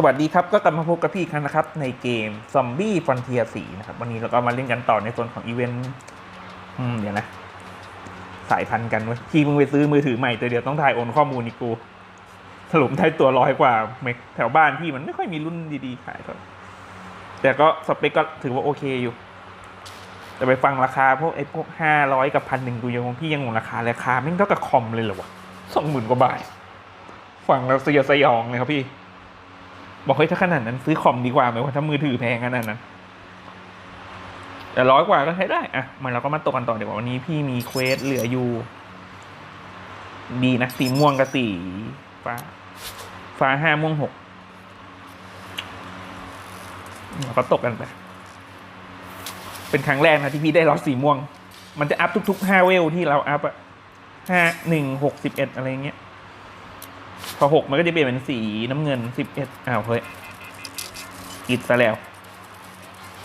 สวัสดีครับ ก็กลับมาพบกับพี่ครั้งนะครับ ในเกม Zombie Frontier 4นะครับ วันนี้เราก็มาเล่นกันต่อในส่วนของอีเวนต์อืมเดี๋ยวนะ สายพันธุ์กันเว้ยพี่มึงไปซื้อมือถือใหม่ตัวเดียวต้องถ่ายโอนข้อมูลอีกกูสรุปได้ตัวร้อยกว่าเมกแถวบ้านพี่มันไม่ค่อยมีรุ่นดีๆขายก็แต่ก็สเปคก็ถือว่าโอเคอยู่ แต่ไปฟังราคาพวกไอ้พวกห้าร้อยกับพันหนึ่งกูยังงงพี่ยังงงราคาราคาไม่งเท่ากับคอมเลยเหรอวะสองหมื่นกว่าบาทฟังแล้วสยดสยองเลยครับพี่ บอกเฮ้ยถ้าขนาดนั้นซื้อคอมดีกว่าไหมว่าถ้ามือถือแพงขนาดนั้นแต่ร้อยกว่าก็ใช้ได้อะมันเราก็มาตกกันต่อเดี๋ยววันนี้พี่มีเควสเหลืออยู่ดีนะสีม่วงกับสีฟ้า ฟ้าห้าม่วงหกเราก็ตกกันไป เป็นครั้งแรกนะที่พี่ได้รอสีม่วง มันจะอัพทุกๆห้าเวลที่เราอัพอะห้าหนึ่งหกสิบเอ็ดอะไรเงี้ย พอหกมันก็จะเปลี่ยนเป็นสีน้ำเงินสิบเอ็ดอ้าวเฮ้ยอิดซะแล้ว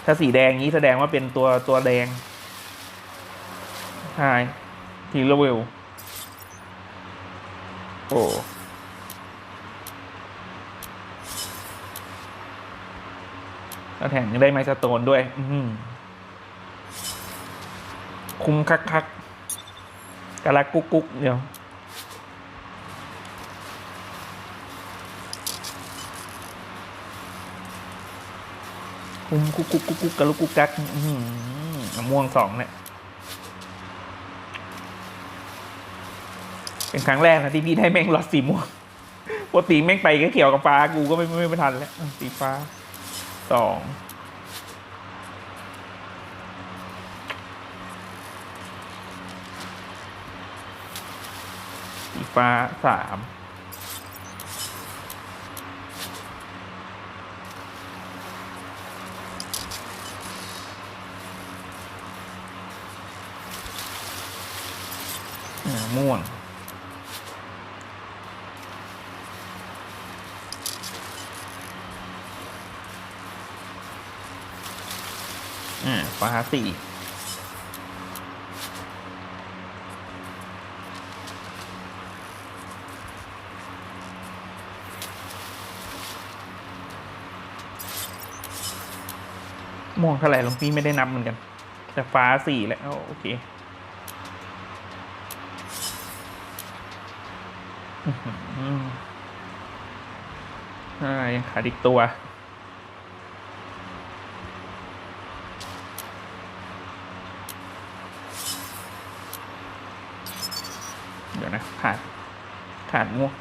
ถ้าสีแดงนี้แสดงว่าเป็นตัวตัวแดงใช่ทีละเวลโอ้แล้วแถมยังได้ไมสโตนด้วย อืคุ้มคักคักกะลักกุ๊กกุ๊กเดี๋ยว คุมกุ๊กกุ๊กกุ๊กกุ๊กกะลุกกุ๊กกักอื้อหือมะม่วงสองเนี่ย เป็นครั้งแรกนะที่พี่ได้แม่งหลอดสีม่วงปกติแม่งไปก็เกี่ยวกับฟ้ากูก็ไม่ไม่ไม่ทันแล้วสีฟ้าสองสีฟ้าสาม ม่วง อ่าฟ้าสี่ม่วงเท่าไหร่หลวงพี่ไม่ได้นับเหมือนกัน แต่ฟ้าสี่แหละอ้วโอเค อื้อหืออ่ายังขาดอีกตัว เดี๋ยวนะ ขาด ขาดม่วง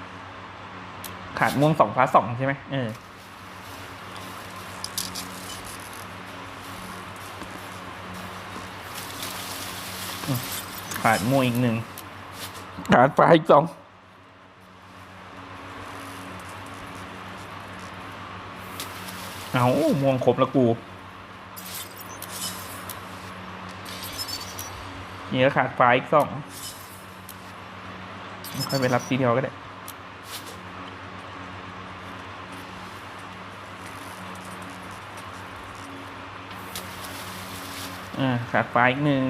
ขาดม่วงสองฟ้าสองใช่ไหมเอออืมขาดม่วงอีกหนึ่งขาดฟ้าอีกสอง เอาม่วงครบแล้วกูนี่ก็ขาดฟ้าอีกสองค่อยไปรับทีเดียวก็ได้อ่าขาดไฟอีกหนึ่ง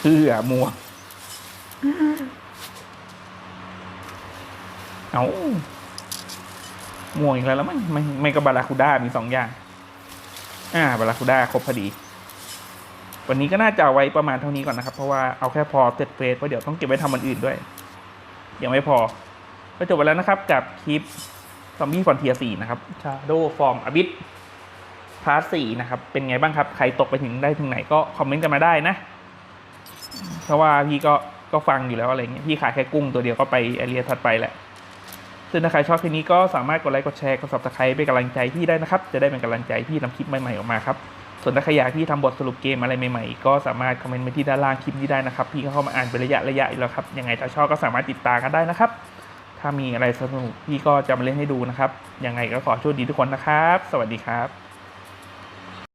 เพื่อมัว เอาม่วอีกแล้วแล้วมั้งไม่ไม่ก็บาราคูด้ามีสองอย่าง อ่า บาราคูด้าครบพอดี วันนี้ก็น่าจะเอาไว้ประมาณเท่านี้ก่อนนะครับ เพราะว่าเอาแค่พอเสร็จเฟสเพราะเดี๋ยวต้องเก็บไว้ทำมันอื่นด้วย ยังไม่พอ ก็จบไปแล้วนะครับ กับคลิปซอมบี้ฟอนเทียสี่นะครับ Shadow Form Abyss พาร์ทสี่นะครับ เป็นไงบ้างครับ ใครตกไปถึงได้ถึงไหนก็คอมเมนต์กันมาได้นะ เพราะว่าพี่ก็ก็ฟังอยู่แล้วอะไรเงี้ยพี่ขายแค่กุ้งตัวเดียวก็ไปแอเรียถัดไปแหละซึ่งถ้าใครชอบคลิปนี้ก็สามารถกดไลค์กดแชร์กด subscribe เป็นกำลังใจพี่ได้นะครับ จะได้เป็นกำลังใจพี่ทำคลิปใหม่ๆออกมาครับส่วนถ้าใครอยากที่ทำบทสรุปเกมอะไรใหม่ๆ ก็สามารถคอมเมนต์มาที่ด้านล่างคลิปนี้ได้นะครับ พี่ก็เข้ามาอ่านเป็นระยะระยะอยู่แล้วครับ ยังไงถ้าชอบก็สามารถติดตามกันได้นะครับ ถ้ามีอะไรสนุกพี่ก็จะมาเล่นให้ดูนะครับ ยังไงก็ขอโชคดีทุกคนนะครับ สวัสดีครับ